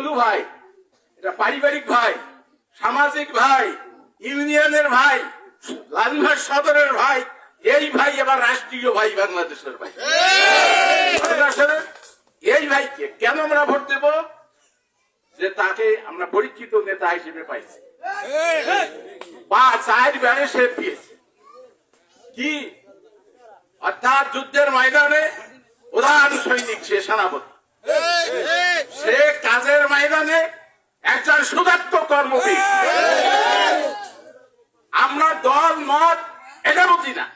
দুলু ভাই, এটা পারিবারিক ভাই, সামাজিক ভাই, ইউনিয়নের ভাই লালমার সদরের ভাই, এই ভাই এবার রাষ্ট্রীয় ভাই বাংলাদেশের ভাই। এই ভাইকে কেন আমরা ভোট দেব? যে তাকে আমরা পরীক্ষিত নেতা হিসেবে পাইছি। বা চার বেড়ে সে পেয়েছে। কি? অর্থাৎ যুদ্ধের ময়দানে প্রধান সৈনিক সে সেনাপতি। ময়দানে একজন আমরা দল, মত, এটা বুঝি না।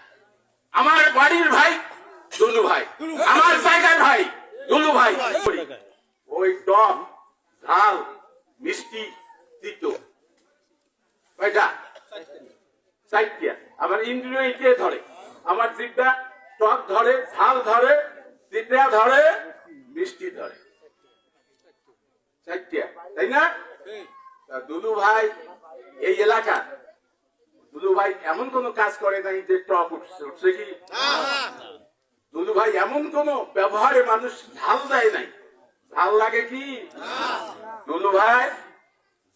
আমার বাড়ির ভাই, দুলু ভাই। আমার জায়গার ভাই, দুলু ভাই। ওই ঝাল, মিষ্টি আবার ইন্দ্রিয় ধরে। আমার জিভটা টক ধরে, ঝাল ধরে তিতা ধরে। চারটিয়া, তাই না? দুলু ভাই, এই এলাকা দুলু ভাই এমন কোন কাজ করে নাই যে টক উঠছে উঠছে কি? দুলু ভাই এমন কোন ব্যবহারে মানুষ ঝাল দেয় নাই। ঝাল লাগে কি? দুলু ভাই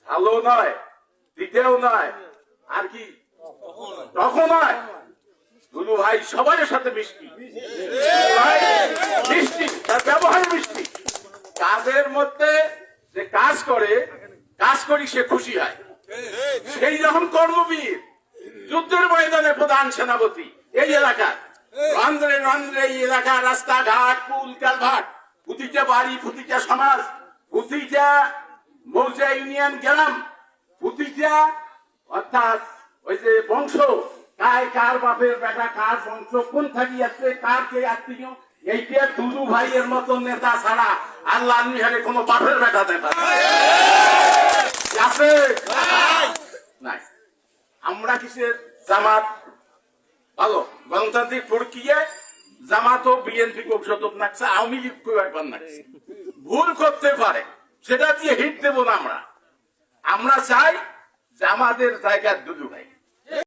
ঝালও নয়, দিতেও নয়, আর কি? তখন নয়। দুলু ভাই সবার সাথে মিষ্টি। মিষ্টি, তার ব্যবহার মিষ্টি। কাজের মধ্যে কাজ করে, কাজ করি সে খুশি হয়। সেই যখন কর্মবীর, যুদ্ধের ময়দানে প্রধান সেনাপতি এই এলাকার। রন্ধ্রে রন্ধ্রে এই এলাকা রাস্তাঘাট, পুল কালভাট প্রতিটা বাড়ি, প্রতিটা সমাজ, প্রতিটা মৌজা ইউনিয়ন, গ্রাম, প্রতিটা, অর্থাৎ ওই যে বংশ, কার কার বাপের বেটা, কার বংশ, কোন থাকি আছে, কার কে আত্মীয় এইটা দুলু ভাইয়ের মতো নেতা ছাড়া আল্লাহ নিহারে কোনো বাপের বেটা নেতা নাই। আমরা কিসের জামাত, ভালো, গণতান্ত্রিক প্রক্রিয়া, জামাত ও বিএনপি ঔষধ নাকছে, আওয়ামী লীগ কেউ একবার নাকছে। ভুল করতে পারে, সেটা দিয়ে হিট দেবো না আমরা। আমরা চাই যে আমাদের জায়গার দুদু ভাই।